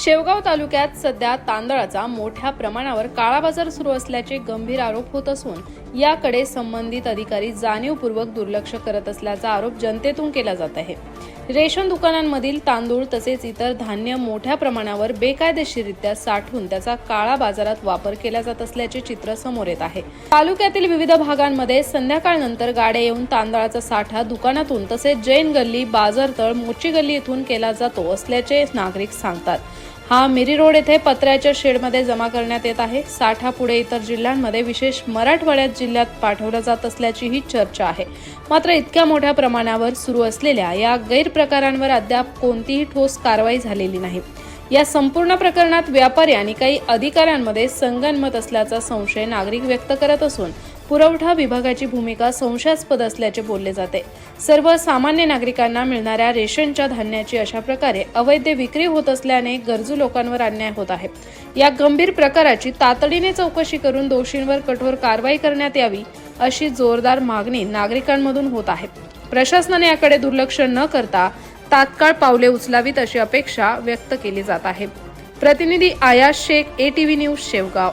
शेवगाव तालुक्यात सध्या तांदळाचा मोठ्या प्रमाणावर काळा बाजार सुरू असल्याचे गंभीर आरोप होत असून याकडे संबंधित अधिकारी जाणीवपूर्वक दुर्लक्ष करत असल्याचा आरोप जनतेतून केला जात आहे. रेशन दुकानांमधील तांदूळ तसेच इतर धान्य मोठ्या प्रमाणावर बेकायदेशीररित्या साठवून त्याचा काळा बाजारात वापर केला जात असल्याचे चित्र समोर येत आहे. तालुक्यातील विविध भागांमध्ये संध्याकाळनंतर गाड्या येऊन तांदळाचा साठा दुकानातून तसेच जैन गल्ली बाजारतळ मोची गल्ली येथून केला जातो असल्याचे नागरिक सांगतात. हा मिरी रोड येथे पत्र्याच्या शेडमध्ये जमा करण्यात येत आहे. साठा पुढे इतर जिल्ह्यांमध्ये विशेष मराठवाड्यात जिल्ह्यात पाठवला जात असल्याची ही चर्चा आहे. मात्र इतक्या मोठ्या प्रमाणावर सुरू असलेल्या या गैरप्रकारांवर अद्याप कोणतीही ठोस कारवाई झालेली नाही. या संपूर्ण प्रकरणात व्यापारी आणि काही अधिकाऱ्यांमध्ये संगनमत असल्याचा संशय नागरिक व्यक्त करत असून पुरवठा विभागाची भूमिका संशयास्पद असल्याचे बोलले जाते. सर्व सामान्य नागरिकांना मिळणाऱ्या रेशनच्या धान्याची अशा प्रकारे अवैध विक्री होत असल्याने गरजू लोकांवर अन्याय होत आहे. या गंभीर प्रकाराची तातडीने चौकशी करून दोषींवर कठोर कारवाई करण्यात यावी अशी जोरदार मागणी नागरिकांमधून होत आहे. प्रशासनाने याकडे दुर्लक्ष न करता तात्काळ पावले उचलावीत अशी अपेक्षा व्यक्त केली जात आहे. प्रतिनिधी आयाश शेख एटीव्ही न्यूज शेवगाव.